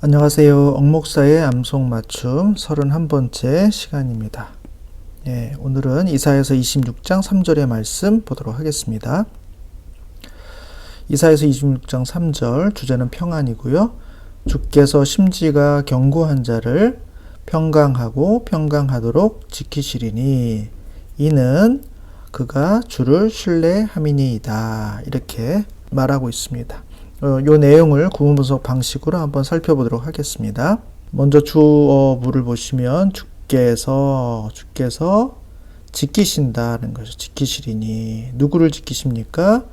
안녕하세요. 옥목사의 암송 맞춤 31번째 시간입니다. 예, 오늘은 이사에서 26장 3절의 말씀 보도록 하겠습니다. 이사에서 26장 3절 주제는 평안이고요. 주께서 심지가 견고한 자를 평강하고 평강하도록 지키시리니 이는 그가 주를 신뢰함이니이다. 이렇게 말하고 있습니다. 어, 요 내용을 구문 분석 방식으로 한번 살펴보도록 하겠습니다. 먼저 주어부를 보시면 주께서 주께서 지키신다는 것이 지키시리니 누구를 지키십니까?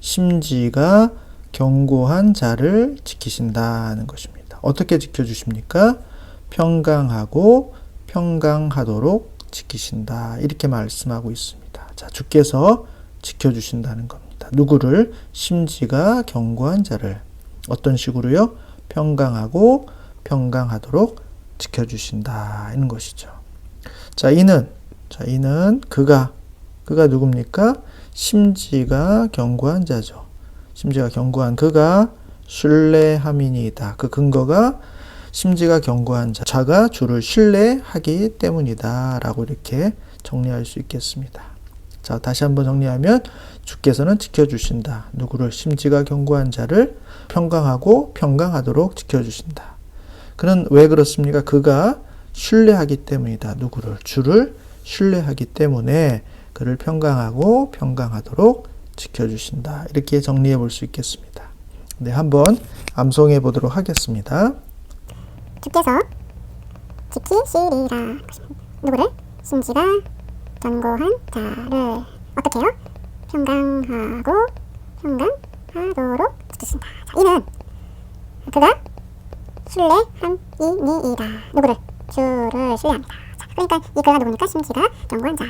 심지가 견고한 자를 지키신다는 것입니다. 어떻게 지켜주십니까? 평강하고 평강하도록 지키신다. 이렇게 말씀하고 있습니다. 자, 주께서 지켜주신다는 겁니다. 누구를? 심지가 견고한 자를. 어떤 식으로요? 평강하고 평강하도록 지켜주신다. 이런 것이죠. 자, 이는, 자, 이는 그가, 그가 누굽니까? 심지가 견고한 자죠. 심지가 견고한 그가 신뢰함이니이다. 그 근거가 심지가 견고한 자, 자가 주를 신뢰하기 때문이다. 라고 이렇게 정리할 수 있겠습니다. 자, 다시 한번 정리하면 주께서는 지켜주신다. 누구를 심지가 견고한 자를 평강하고 평강하도록 지켜주신다. 그는 왜 그렇습니까? 그가 신뢰하기 때문이다. 누구를 주를 신뢰하기 때문에 그를 평강하고 평강하도록 지켜주신다. 이렇게 정리해 볼 수 있겠습니다. 네, 한번 암송해 보도록 하겠습니다. 주께서 지키시리라. 누구를? 심지가 견고한 자를 어떻게 해요? 평강하고 평강하도록 지키신다. 자, 이는 그가 신뢰함이니이다. 누구를? 주를 신뢰합니다. 자, 그러니까 이 그가 누굽니까? 심지가 견고한 자.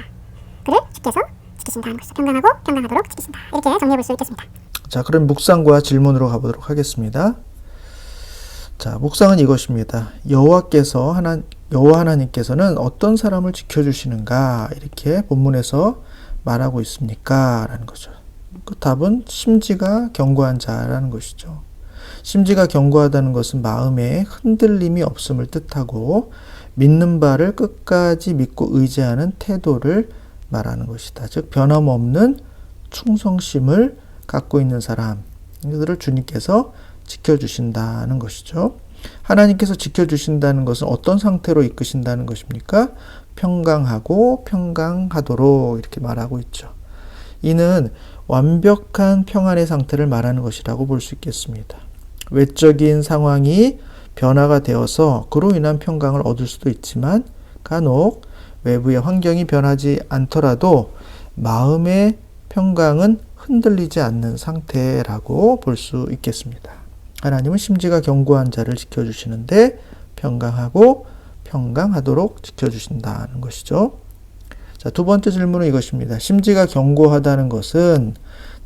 그를 주께서 지키신다는 것이죠. 평강하고 평강하도록 지키신다. 이렇게 정리해 볼 수 있겠습니다. 자, 그럼 묵상과 질문으로 가보도록 하겠습니다. 자, 묵상은 이것입니다. 여호와께서 하나 여호와 하나님께서는 어떤 사람을 지켜주시는가 이렇게 본문에서 말하고 있습니까? 라는 거죠. 그 답은 심지가 견고한 자라는 것이죠. 심지가 견고하다는 것은 마음에 흔들림이 없음을 뜻하고 믿는 바를 끝까지 믿고 의지하는 태도를 말하는 것이다. 즉 변함없는 충성심을 갖고 있는 사람, 이들을 주님께서 지켜주신다는 것이죠. 하나님께서 지켜주신다는 것은 어떤 상태로 이끄신다는 것입니까? 평강하고 평강하도록 이렇게 말하고 있죠. 이는 완벽한 평안의 상태를 말하는 것이라고 볼 수 있겠습니다. 외적인 상황이 변화가 되어서 그로 인한 평강을 얻을 수도 있지만 간혹 외부의 환경이 변하지 않더라도 마음의 평강은 흔들리지 않는 상태라고 볼 수 있겠습니다. 하나님은 심지가 견고한 자를 지켜주시는데 평강하고 평강하도록 지켜주신다는 것이죠. 자, 두 번째 질문은 이것입니다. 심지가 견고하다는 것은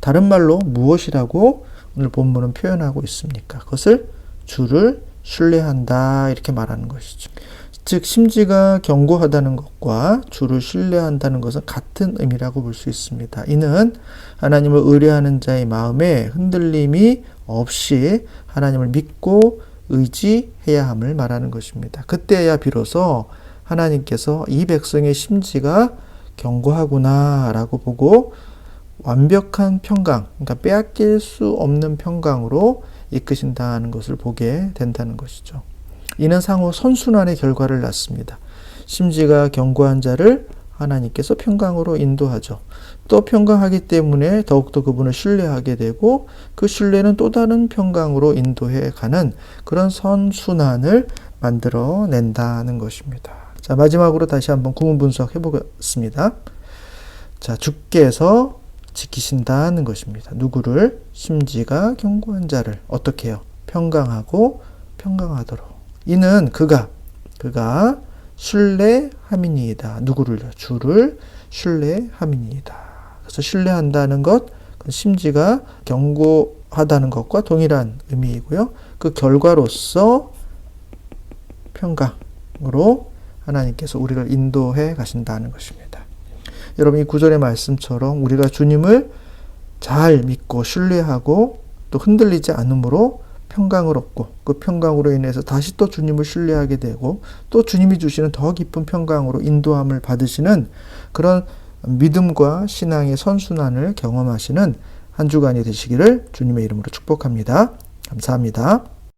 다른 말로 무엇이라고 오늘 본문은 표현하고 있습니까? 그것을 주를 신뢰한다 이렇게 말하는 것이죠. 즉 심지가 견고하다는 것과 주를 신뢰한다는 것은 같은 의미라고 볼 수 있습니다. 이는 하나님을 의뢰하는 자의 마음에 흔들림이 없이 하나님을 믿고 의지해야 함을 말하는 것입니다. 그때야 비로소 하나님께서 이 백성의 심지가 견고하구나라고 보고 완벽한 평강, 그러니까 빼앗길 수 없는 평강으로 이끄신다는 것을 보게 된다는 것이죠. 이는 상호 선순환의 결과를 낳습니다. 심지가 견고한 자를 하나님께서 평강으로 인도하죠. 또 평강하기 때문에 더욱더 그분을 신뢰하게 되고 그 신뢰는 또 다른 평강으로 인도해 가는 그런 선순환을 만들어 낸다는 것입니다. 자, 마지막으로 다시 한번 구문 분석해 보겠습니다. 자, 주께서 지키신다는 것입니다. 누구를? 심지가 견고한 자를 어떻게 해요? 평강하고 평강하도록. 이는 그가 그가 신뢰함이니이다. 누구를? 주를 신뢰함이니이다. 그래서 신뢰한다는 것, 그 심지가 견고하다는 것과 동일한 의미이고요. 그 결과로서 평강으로 하나님께서 우리를 인도해 가신다는 것입니다. 여러분 이 구절의 말씀처럼 우리가 주님을 잘 믿고 신뢰하고 또 흔들리지 않으므로 평강을 얻고 그 평강으로 인해서 다시 또 주님을 신뢰하게 되고 또 주님이 주시는 더 깊은 평강으로 인도함을 받으시는 그런 믿음과 신앙의 선순환을 경험하시는 한 주간이 되시기를 주님의 이름으로 축복합니다. 감사합니다.